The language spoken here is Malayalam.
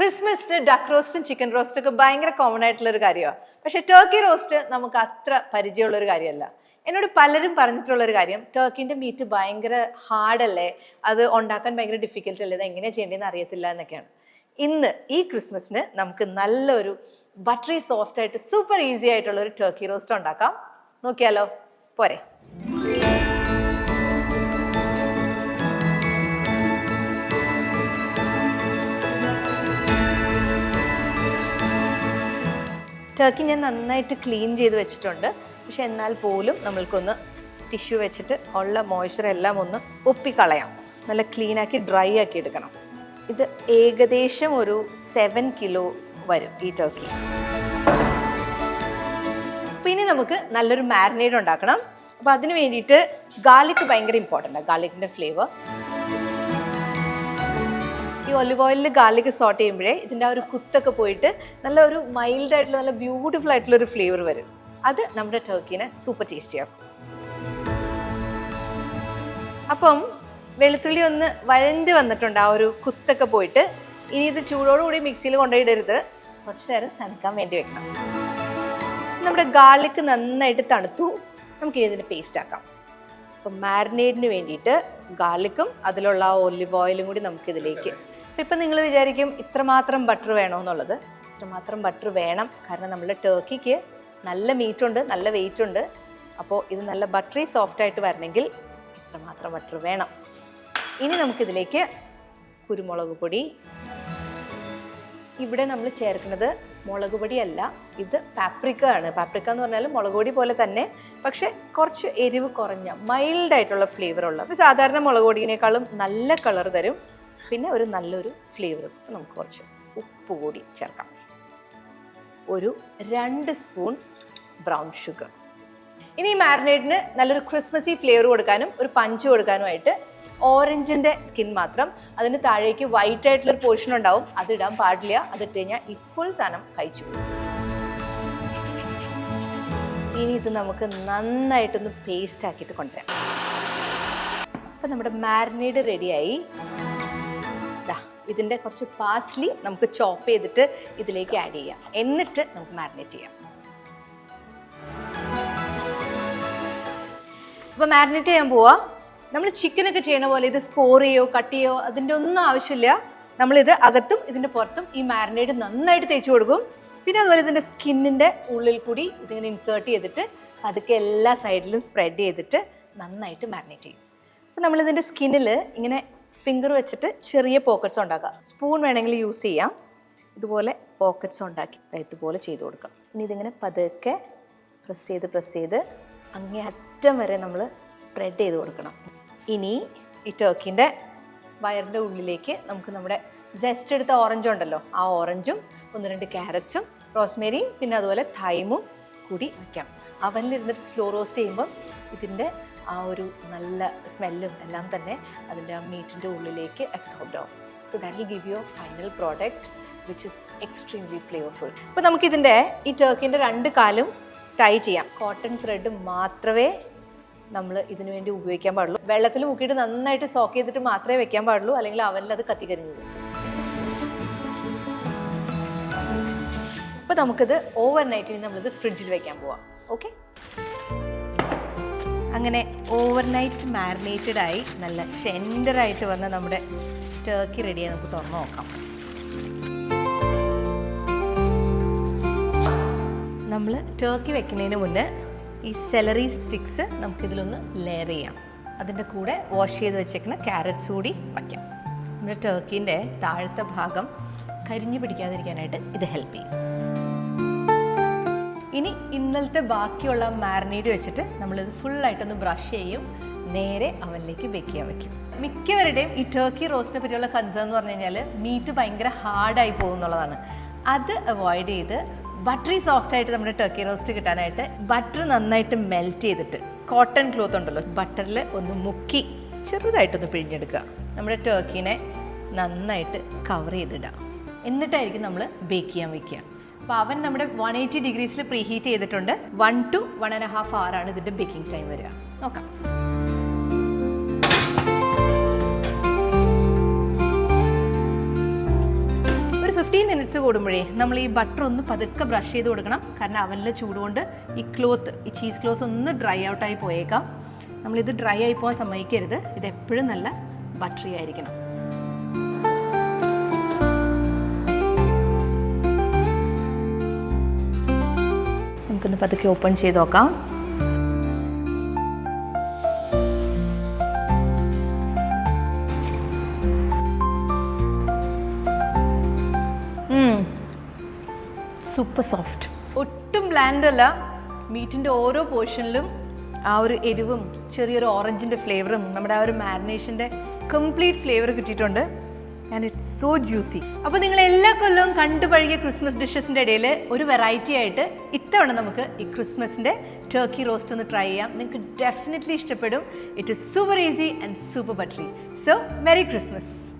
ക്രിസ്മസിന് ഡക്ക് റോസ്റ്റും ചിക്കൻ റോസ്റ്റും ഒക്കെ ഭയങ്കര കോമൺ ആയിട്ടുള്ള ഒരു കാര്യമാണ് പക്ഷെ ടർക്കി റോസ്റ്റ് നമുക്ക് അത്ര പരിചയമുള്ള ഒരു കാര്യമല്ല. എന്നോട് പലരും പറഞ്ഞിട്ടുള്ള ഒരു കാര്യം ടർക്കിന്റെ മീറ്റ് ഭയങ്കര ഹാർഡല്ലേ അത് ഉണ്ടാക്കാൻ ഭയങ്കര ഡിഫിക്കൽട്ട് അല്ലേ? അത് എങ്ങനെയാണ് ചെയ്യേണ്ടതെന്ന് അറിയത്തില്ല എന്നൊക്കെയാണ്. ഇന്ന് ഈ ക്രിസ്മസിന് നമുക്ക് നല്ലൊരു ബട്ടറി സോഫ്റ്റ് ആയിട്ട് സൂപ്പർ ഈസി ആയിട്ടുള്ള ഒരു ടർക്കി റോസ്റ്റ് ഉണ്ടാക്കാം. നോക്കിയാലോ? പോരെ. ടർക്കി ഞാൻ നന്നായിട്ട് ക്ലീൻ ചെയ്ത് വെച്ചിട്ടുണ്ട്. പക്ഷെ എന്നാൽ പോലും നമ്മൾക്കൊന്ന് ടിഷ്യൂ വെച്ചിട്ട് ഉള്ള മോയ്സ്ചർ എല്ലാം ഒന്ന് ഒപ്പിക്കളയാം. നല്ല ക്ലീൻ ആക്കി ഡ്രൈ ആക്കി എടുക്കണം. ഇത് ഏകദേശം ഒരു സെവൻ കിലോ വരും ഈ ടർക്കി പിന്നെ നമുക്ക് നല്ലൊരു മാരിനേഡ് ഉണ്ടാക്കണം. അപ്പോൾ അതിന് വേണ്ടിയിട്ട് ഗാർലിക് ഭയങ്കര ഇമ്പോർട്ടന്റ് ആണ് ഗാർലിക്കിന്റെ ഫ്ലേവർ ഈ ഒലിവ് ഓയിലിൽ ഗാർലിക് സോട്ട് ചെയ്യുമ്പോഴേ ഇതിന്റെ ആ ഒരു കുത്തൊക്കെ പോയിട്ട് നല്ല ഒരു മൈൽഡ് ആയിട്ടുള്ള നല്ല ബ്യൂട്ടിഫുൾ ആയിട്ടുള്ള ഒരു ഫ്ലേവർ വരും. അത് നമ്മുടെ ടർക്കീനെ സൂപ്പർ ടേസ്റ്റി ആക്കും. അപ്പം വെളുത്തുള്ളി ഒന്ന് വഴണ്ട് വന്നിട്ടുണ്ട് ആ ഒരു കുത്തൊക്കെ പോയിട്ട്. ഇനി ഇത് ചൂടോടുകൂടി മിക്സിയിൽ കൊണ്ടുപോയിടരുത് കുറച്ച് നേരം തണുക്കാൻ വേണ്ടി വെക്കണം. നമ്മുടെ ഗാർലിക് നന്നായിട്ട് തണുത്തു. നമുക്ക് ഇതിന് പേസ്റ്റ് ആക്കാം. അപ്പം മാരിനേഡിന് വേണ്ടിയിട്ട് ഗാർലിക്കും അതിലുള്ള ഒലിവ് ഓയിലും കൂടി നമുക്കിതിലേക്ക് അപ്പം ഇപ്പം നിങ്ങൾ വിചാരിക്കും ഇത്രമാത്രം ബട്ടർ വേണമെന്നുള്ളത് ഇത്രമാത്രം ബട്ടർ വേണം. കാരണം നമ്മുടെ ടർക്കിക്ക് നല്ല മീറ്റ് ഉണ്ട് നല്ല വെയിറ്റ് ഉണ്ട്. അപ്പോൾ ഇത് നല്ല ബട്ടറി സോഫ്റ്റ് ആയിട്ട് വരണമെങ്കിൽ ഇത്രമാത്രം ബട്ടർ വേണം. ഇനി നമുക്കിതിലേക്ക് കുരുമുളക് പൊടി. ഇവിടെ നമ്മൾ ചേർക്കുന്നത് മുളക് പൊടിയല്ല ഇത് പാപ്രിക്ക ആണ്. പാപ്രിക്ക എന്ന് പറഞ്ഞാൽ മുളക് പൊടി പോലെ തന്നെ പക്ഷെ കുറച്ച് എരിവ് കുറഞ്ഞ മൈൽഡായിട്ടുള്ള ഫ്ലേവർ ഉള്ള സാധാരണ മുളക് പൊടിയേക്കാളും നല്ല കളർ തരും. പിന്നെ ഒരു നല്ലൊരു ഫ്ലേവറും നമുക്ക് കുറച്ച് ഉപ്പ് കൂടി ചേർക്കാം. ഒരു രണ്ട് സ്പൂൺ ബ്രൗൺ ഷുഗർ ഇനി ഈ മാരിനേഡിന് നല്ലൊരു ക്രിസ്മസി ഫ്ലേവർ കൊടുക്കാനും ഒരു പഞ്ച് കൊടുക്കാനുമായിട്ട് ഓറഞ്ചിന്റെ സ്കിൻ മാത്രം അതിന് താഴേക്ക് വൈറ്റ് ആയിട്ടുള്ള ഒരു പോർഷൻ ഉണ്ടാവും. അത് ഇടാൻ പാടില്ല. അത് ഇട്ട് കഴിഞ്ഞാൽ ഈ ഫുൾ സാധനം കഴിച്ചു. ഇനി ഇത് നമുക്ക് നന്നായിട്ടൊന്ന് പേസ്റ്റ് ആക്കിയിട്ട് കൊണ്ടുവരാം. അപ്പം നമ്മുടെ മാരിനേഡ് റെഡിയായി ദാ, ഇതിന്റെ കുറച്ച് പാസ്ലി നമുക്ക് ചോപ്പ് ചെയ്തിട്ട് ഇതിലേക്ക് ആഡ് ചെയ്യാം. എന്നിട്ട് നമുക്ക് മാരിനേറ്റ് ചെയ്യാം. അപ്പോൾ മാരിനേറ്റ് ചെയ്യാൻ പോവാ. നമ്മൾ ചിക്കനൊക്കെ ചെയ്യണ പോലെ ഇത് സ്കോർ ചെയ്യോ കട്ട് ചെയ്യോ അതിന്റെ ഒന്നും ആവശ്യമില്ല. നമ്മളിത് അകത്തും ഇതിന്റെ പുറത്തും ഈ മാരിനേഡ് നന്നായിട്ട് തേച്ച് കൊടുക്കും. പിന്നെ അതുപോലെ ഇതിന്റെ സ്കിന്നിന്റെ ഉള്ളിൽ കൂടി ഇതിങ്ങനെ ഇൻസേർട്ട് ചെയ്തിട്ട് അതൊക്കെ എല്ലാ സൈഡിലും സ്പ്രെഡ് ചെയ്തിട്ട് നന്നായിട്ട് മാരിനേറ്റ് ചെയ്യും. അപ്പോൾ നമ്മളിതിന്റെ സ്കിന്നിൽ ഇങ്ങനെ ഫിംഗർ വെച്ചിട്ട് ചെറിയ പോക്കറ്റ്സ് ഉണ്ടാക്കുക സ്പൂൺ വേണമെങ്കിൽ യൂസ് ചെയ്യാം. ഇതുപോലെ പോക്കറ്റ്സ് ഉണ്ടാക്കി ഇതുപോലെ ചെയ്ത് കൊടുക്കാം. ഇനി ഇതിങ്ങനെ പതുക്കെ പ്രസ് ചെയ്ത് പ്രസ് ചെയ്ത് അങ്ങേ അറ്റം വരെ നമ്മൾ സ്പ്രെഡ് ചെയ്ത് കൊടുക്കണം. ഇനി ഈ ടർക്കിന്റെ വയറിന്റെ ഉള്ളിലേക്ക് നമുക്ക് നമ്മുടെ ജസ്റ്റ് എടുത്ത ഓറഞ്ച് ഉണ്ടല്ലോ ആ ഓറഞ്ചും ഒന്ന് രണ്ട് ക്യാരറ്റ്സും റോസ്മേരിയും പിന്നെ അതുപോലെ തൈമും കൂടി വയ്ക്കാം അവനിലിരുന്നിട്ട് സ്ലോ റോസ്റ്റ് ചെയ്യുമ്പോൾ ഇതിന്റെ ആ ഒരു നല്ല സ്മെല്ലും എല്ലാം തന്നെ അതിന്റെ ആ മീറ്റിന്റെ ഉള്ളിലേക്ക് അബ്സോർബ്ഡ് ആവും. So that give you final product which is extremely flavourful അപ്പോൾ നമുക്കിതിന്റെ ഈ ടർക്കിന്റെ രണ്ട് കാലും ടൈ ചെയ്യാം. കോട്ടൺ ത്രെഡ് മാത്രമേ നമ്മൾ ഇതിനു വേണ്ടി ഉപയോഗിക്കാൻ പാടുള്ളൂ. വെള്ളത്തിൽ മുക്കിയിട്ട് നന്നായിട്ട് സോക്ക് ചെയ്തിട്ട് മാത്രമേ വെക്കാൻ പാടുള്ളൂ. അല്ലെങ്കിൽ അവനിൽ അത് കത്തിക്കരിഞ്ഞു അപ്പോൾ നമുക്കിത് ഓവർ നൈറ്റിൽ നമ്മളിത് ഫ്രിഡ്ജിൽ വെക്കാൻ പോവാം. ഓക്കെ? അങ്ങനെ ഓവർനൈറ്റ് മാരിനേറ്റഡ് ആയി നല്ല ടെൻഡറായിട്ട് വന്ന നമ്മുടെ ടേക്കി റെഡിയായി നമുക്ക് തുറന്നു നോക്കാം. നമ്മൾ ടേക്കി വെക്കുന്നതിന് മുന്നേ ഈ സെലറി സ്റ്റിക്സ് നമുക്കിതിലൊന്ന് ലെയർ ചെയ്യാം. അതിന്റെ കൂടെ വാഷ് ചെയ്ത് വെച്ചേക്കുന്ന ക്യാരറ്റ്സ് കൂടി വയ്ക്കാം. നമ്മുടെ ടേക്കിന്റെ താഴത്തെ ഭാഗം കരിഞ്ഞു പിടിക്കാതിരിക്കാനായിട്ട് ഇത് ഹെൽപ്പ് ചെയ്യും. ഇനി ഇന്നലത്തെ ബാക്കിയുള്ള മാരിനേഡ് വെച്ചിട്ട് നമ്മളിത് ഫുള്ളായിട്ടൊന്ന് ബ്രഷ് ചെയ്യും. നേരെ അവനിലേക്ക് ബേക്ക് വെക്കും. മിക്കവരുടെയും ഈ ടർക്കി റോസ്റ്റിനെ പറ്റിയുള്ള കൺസേൺ എന്ന് പറഞ്ഞു കഴിഞ്ഞാൽ മീറ്റ് ഭയങ്കര ഹാർഡായി പോകും എന്നുള്ളതാണ്. അത് അവോയ്ഡ് ചെയ്ത് ബട്ടറി സോഫ്റ്റ് ആയിട്ട് നമ്മുടെ ടർക്കി റോസ്റ്റ് കിട്ടാനായിട്ട് ബട്ടർ നന്നായിട്ട് മെൽറ്റ് ചെയ്തിട്ട് കോട്ടൺ ക്ലോത്ത് ഉണ്ടല്ലോ ബട്ടറിൽ ഒന്ന് മുക്കി ചെറുതായിട്ടൊന്ന് പിഴിഞ്ഞെടുക്കുക. നമ്മുടെ ടർക്കിനെ നന്നായിട്ട് കവർ ചെയ്തിടാം എന്നിട്ടായിരിക്കും നമ്മൾ ബേക്ക് ചെയ്യാൻ വെക്കുക. അപ്പോൾ അവൻ നമ്മുടെ വൺ എയ്റ്റി ഡിഗ്രീസിൽ പ്രീ ഹീറ്റ് ചെയ്തിട്ടുണ്ട്. One two one and half hour ആണ് ഇതിന്റെ ബേക്കിംഗ് ടൈം വരിക. നോക്കാം. ഫിഫ്റ്റീൻ മിനിറ്റ്സ് കൂടുമ്പോഴേ നമ്മൾ ഈ ബട്ടർ ഒന്ന് പതുക്കെ ബ്രഷ് ചെയ്ത് കൊടുക്കണം. കാരണം അവനിലെ ചൂടുകൊണ്ട് ഈ ക്ലോത്ത് ഈ ചീസ് ക്ലോത്ത് ഒന്ന് ഡ്രൈ ഔട്ടായി പോയേക്കാം. നമ്മളിത് ഡ്രൈ ആയി പോകാൻ സമ്മതിക്കരുത്. ഇത് എപ്പോഴും നല്ല ബട്ടറി ആയിരിക്കണം. പതുക്കെ ഓപ്പൺ ചെയ്ത് നോക്കാം. സൂപ്പർ സോഫ്റ്റ് ഒട്ടും ബ്ലാൻഡ് അല്ല. മീറ്റിന്റെ ഓരോ പോർഷനിലും ആ ഒരു എരിവും ചെറിയൊരു ഓറഞ്ചിന്റെ ഫ്ലേവറും നമ്മുടെ ആ ഒരു മാരിനേഷന്റെ കംപ്ലീറ്റ് ഫ്ലേവർ കിട്ടിയിട്ടുണ്ട്. ആൻഡ് ഇറ്റ്സ് സോ ജ്യൂസി അപ്പോൾ നിങ്ങൾ എല്ലാ കൊല്ലവും കണ്ടുപഴകിയ ക്രിസ്മസ് ഡിഷസിന്റെ ഇടയിൽ ഒരു വെറൈറ്റി ആയിട്ട് ഇത്തവണ നമുക്ക് ഈ ക്രിസ്മസിന്റെ ടർക്കി റോസ്റ്റ് ഒന്ന് ട്രൈ ചെയ്യാം. നിങ്ങൾക്ക് ഡെഫിനറ്റ്ലി ഇഷ്ടപ്പെടും. It is super easy and super buttery so merry Christmas